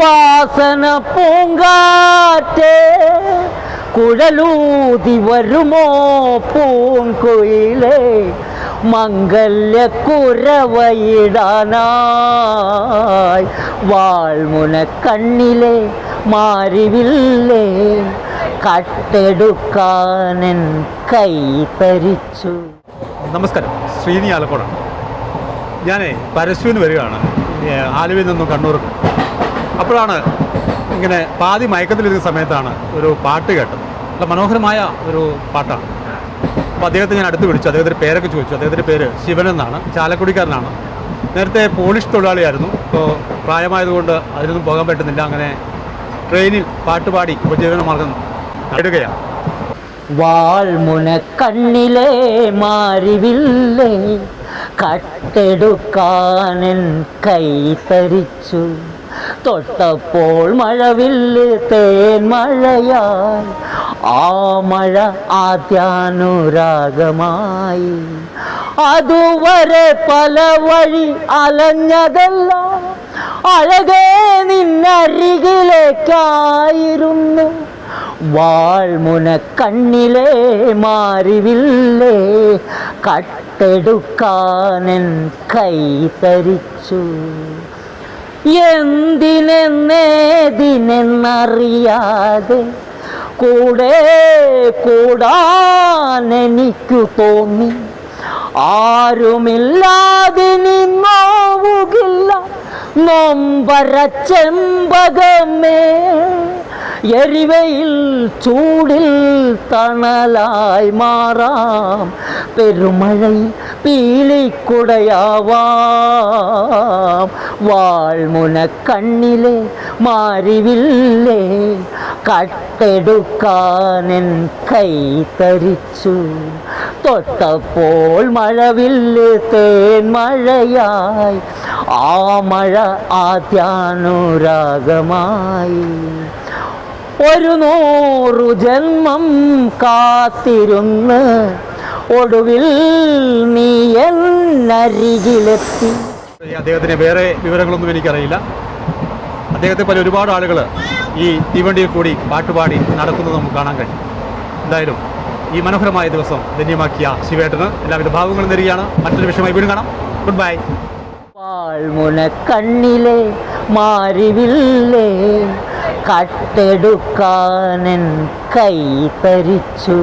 വാസന പൂങ്കാറ്റേ. കുഴലൂതി വരുമോ പൂങ്കുയിലേ മംഗല്യക്കുരവയിടാനായി വാൾമുന കണ്ണിലെ മാറിവില്ലേ കട്ടെടുക്കാനൻ കൈ തരിച്ചു നമസ്കാരം. ശ്രീനി ആലക്കോടാണ്. ഞാൻ പരശുവിന് വരികയാണ്. ആലുവിൽ നിന്നും കണ്ണൂർക്ക്. അപ്പോഴാണ് ഇങ്ങനെ പാതി മയക്കത്തിലിരുന്ന സമയത്താണ് ഒരു പാട്ട് കേട്ടത്. നല്ല മനോഹരമായ ഒരു പാട്ടാണ്. അപ്പോൾ അദ്ദേഹത്തെ ഞാൻ അടുത്ത് വിളിച്ചു. അദ്ദേഹത്തിന്റെ പേരൊക്കെ ചോദിച്ചു. അദ്ദേഹത്തിന്റെ പേര് ശിവൻ എന്നാണ്. ചാലക്കുടിക്കാരനാണ്. നേരത്തെ പോളിഷ് തൊഴിലാളിയായിരുന്നു. ഇപ്പോൾ പ്രായമായതുകൊണ്ട് അതിനൊന്നും പോകാൻ പറ്റുന്നില്ല. അങ്ങനെ ട്രെയിനിൽ പാട്ടുപാടി ഉപജീവന മാർഗം നേടുകയാണ്. വാൾമുന കണ്ണിലെ മാറിവില്ലേ കട്ടെടുക്കാനൻ കൈ തരിച്ചു. തൊട്ടപ്പോൾ മഴവില്ല് തേൻ മഴയായി. ആ മഴ ആദ്യാനുരാഗമായി. അതുവരെ പല വഴി അലഞ്ഞതല്ല അഴകേ നിന്നരികിലേക്കായിരുന്നു. വാൾമുന കണ്ണിലെ മാറിവില്ലേ കട്ടെടുക്കാനൻ കൈ തരിച്ചു എന്തിനെന്നേതിനെന്നറിയാതെ കൂടെ കൂടാൻ എനിക്കു തോന്നി. ആരുമില്ലാതെ നോവുകില്ല നൊമ്പര ചെമ്പകമേ എരിവയിൽ ചൂടിൽ തണലായി മാറാം പെരുമഴയിൽ പീലിക്കുടയാവാം വാൾമുന കണ്ണിലെ മാരിവില്ലേ കട്ടെടുക്കാനൻ കൈ തരിച്ചു തൊട്ടപ്പോൾ മഴവില്ല് തേൻ മഴയായി ആ മഴ ആദ്യാനുരാഗമായി ഒരു നൂറു ജന്മം കാത്തിരുന്ന് ഒടുവിൽ നീ എന്നരികിലെത്തി. അദ്ദേഹത്തിന് വേറെ വിവരങ്ങളൊന്നും എനിക്കറിയില്ല. അദ്ദേഹത്തെ പോലെ ഒരുപാട് ആളുകൾ ഈ തീവണ്ടിയിൽ കൂടി പാട്ടുപാടി നടക്കുന്നത് നമുക്ക് കാണാൻ കഴിയും. എന്തായാലും ഈ മനോഹരമായ ദിവസം ധന്യമാക്കിയ ശിവേട്ടന് എല്ലാവിധ ഭാവങ്ങളും തരികയാണ് മറ്റൊരു വിഷയമായി വീണ്ടും കാണാം. ഗുഡ് ബൈ പാൽമുന കണ്ണിലെ മാരിവില്ലേ കട്ടെടുക്കാനൻ കൈ തരിച്ചു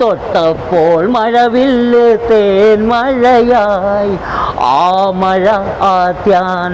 തൊട്ടപ്പോൾ മഴവില്ല് തേൻ മഴയായി. ആ മഴ ആദ്യാനുരാഗമായി